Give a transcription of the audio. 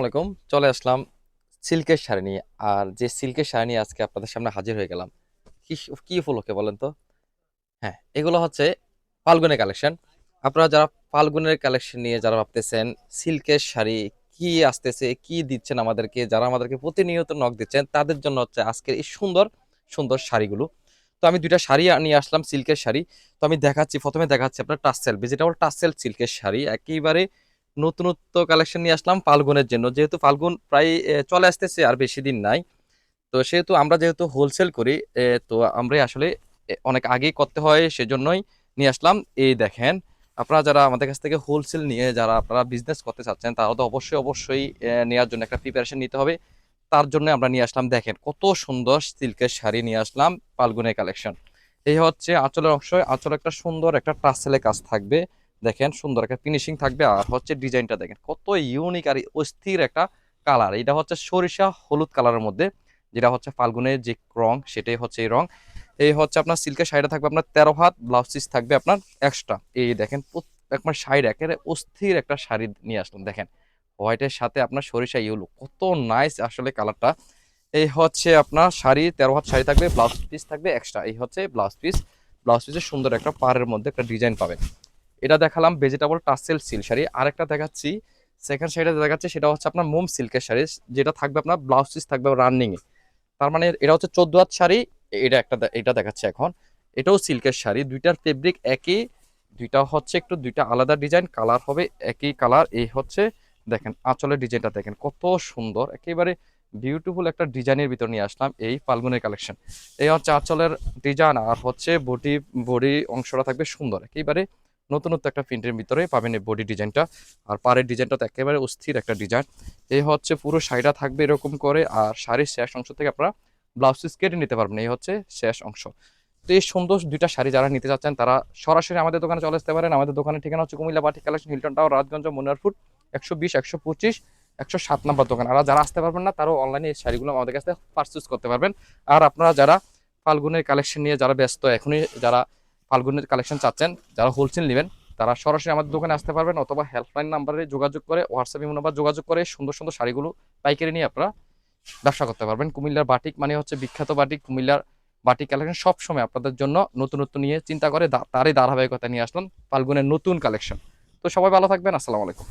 আলাইকুম চলে আসলাম সিল্কের শাড়ি নিয়ে। আর যে সিল্কের শাড়ি নিয়ে আজকে আপনাদের সামনে হাজির হয়ে গেলাম, কি কি উপলক্ষে বলেন তো? হ্যাঁ এগুলো হচ্ছে ফাল্গুনের কালেকশন। আপনারা যারা ফাল্গুনের কালেকশন নিয়ে যারা ভাবতেছেন, সিল্কের শাড়ি কি আসতেছে, কি দিচ্ছেন আমাদেরকে, যারা আমাদেরকে প্রতিনিয়ত নখ দিচ্ছেন, তাদের জন্য হচ্ছে আজকের এই সুন্দর সুন্দর শাড়িগুলো। তো আমি দুইটা শাড়ি নিয়ে আসলাম সিল্কের শাড়ি। তো আমি দেখাচ্ছি, প্রথমে দেখাচ্ছি আপনার টাসেল ভেজিটেবল টাসেল সিল্কের শাড়ি। একেবারে নতুনত্ব কালেকশন নিয়ে আসলাম ফাল্গুনের জন্য। যেহেতু ফাল্গুন প্রায় চলে আসতেছে আর বেশি দিন নাই। তো সেহেতু আমরা যেহেতু হোলসেল করি তো আমরা আসলে অনেক আগেই করতে হয়, সেজন্যই নিয়ে আসলাম। এই দেখেন, আপনারা যারা আমাদের কাছ থেকে হোলসেল নিয়ে, যারা আপনারা বিজনেস করতে চাচ্ছেন, তারা তো অবশ্যই অবশ্যই নেওয়ার জন্য একটা প্রিপারেশন নিতে হবে। তার জন্য আমরা নিয়ে আসলাম, দেখেন, কত সুন্দর সিল্কের শাড়ি নিয়ে আসলাম ফাল্গুনের কালেকশন এই হচ্ছে আঁচলের অংশ, আঁচলে একটা সুন্দর একটা টাসেলে কাজ থাকবে। দেখেন, সুন্দর একটা ফিনিশিং থাকবে। আর হচ্ছে ডিজাইনটা দেখেন, কত ইউনিক আর অস্থির একটা কালার এটা হচ্ছে সরিষা হলুদ কালারের মধ্যে, যেটা হচ্ছে ফাল্গুনের যে রং, সেটাই হচ্ছে এই রং। এই হচ্ছে আপনার সিল্কের শাড়িটা থাকবে আপনার তেরো হাত ব্লাউজ পিস থাকবে আপনার এক্সট্রা এই দেখেন একবার শাড়ি একেবারে অস্থির একটা শাড়ি নিয়ে আসলাম, দেখেন। হোয়াইটের সাথে আপনার সরিষা ইউলো কত নাইস আসলে কালারটা এই হচ্ছে আপনার শাড়ি, তেরো হাত শাড়ি থাকবে ব্লাউজ পিস থাকবে এক্সট্রা এই হচ্ছে ব্লাউজ পিস ব্লাউজ পিসের সুন্দর একটা পাড়ের মধ্যে একটা ডিজাইন পাবেন। এটা দেখালাম ভেজিটেবল টাসেল সিল্ক শাড়ি। আরেকটা দেখাচ্ছি সেকেন্ড শাড়িটা দেখাচ্ছি, সেটা হচ্ছে আপনার মোম সিল্কের শাড়ি, যেটা থাকবে আপনার ব্লাউজ পিস থাকবে রানিং এ। তার মানে এটা হচ্ছে চোদ্দ হাত শাড়ি, এটা একটা এটা দেখাচ্ছে এখন। এটাও সিল্কের শাড়ি, দুইটার ফেব্রিক একই, দুইটা হচ্ছে একটু দুইটা আলাদা ডিজাইন কালার হবে একই কালার এই হচ্ছে দেখেন আঁচলের ডিজাইনটা দেখেন, কত সুন্দর। একেবারে বিউটিফুল একটা ডিজাইনের ভিতর নিয়ে আসলাম এই ফাল্গুনের কালেকশন এই হচ্ছে আঁচলের ডিজাইন আর হচ্ছে বডি বডি অংশটা থাকবে সুন্দর, একেবারে নতুনত্ব একটা প্রিন্টের ভিতরে পাবেন এই বডি ডিজাইনটা আর পাড়ের ডিজাইনটা তো একেবারে অস্থির একটা ডিজাইন এই হচ্ছে পুরো শাড়িটা থাকবে এরকম করে, আর শাড়ির শেষ অংশ থেকে আপনারা ব্লাউজ পিস কেটে নিতে পারবেন, এই হচ্ছে শেষ অংশ। তো এই সুন্দর দুইটা শাড়ি যারা নিতে চাচ্ছেন, তারা সরাসরি আমাদের দোকানে চলে আসতে পারেন। আমাদের দোকানের ঠিকানা হচ্ছে Comilla Bati collection Hilton tower Rajganj Moniarpur একশো বিশ, একশো পঁচিশ, একশো সাত নম্বর দোকান। আর যারা আসতে পারবেন না, তারাও অনলাইনে এই শাড়িগুলো আমাদের কাছে পারচেস করতে পারবেন। আর আপনারা যারা ফাল্গুনের কালেকশন নিয়ে যারা ব্যস্ত, এখনই যারা ফাল্গুনের কালেকশন চাচ্ছেন, যারা হোলসেল নেবেন, তারা সরাসরি আমাদের দোকানে আসতে পারবেন অথবা হেল্পলাইন নাম্বারে যোগাযোগ করে হোয়াটসঅ্যাপ ইমো নাম্বার যোগাযোগ করে সুন্দর সুন্দর শাড়িগুলো পাইকারি নিয়ে আপনারা ব্যবসা করতে পারবেন। কুমিল্লার বাটিক মানে হচ্ছে বিখ্যাত বাটিক। কুমিল্লার বাটিক কালেকশন সবসময় আপনাদের জন্য নতুন নতুন নিয়ে চিন্তা করে তারই ধারাবাহিকতা নিয়ে আসলাম, ফাল্গুনের নতুন কালেকশন তো সবাই ভালো থাকবেন, আসসালামু আলাইকুম।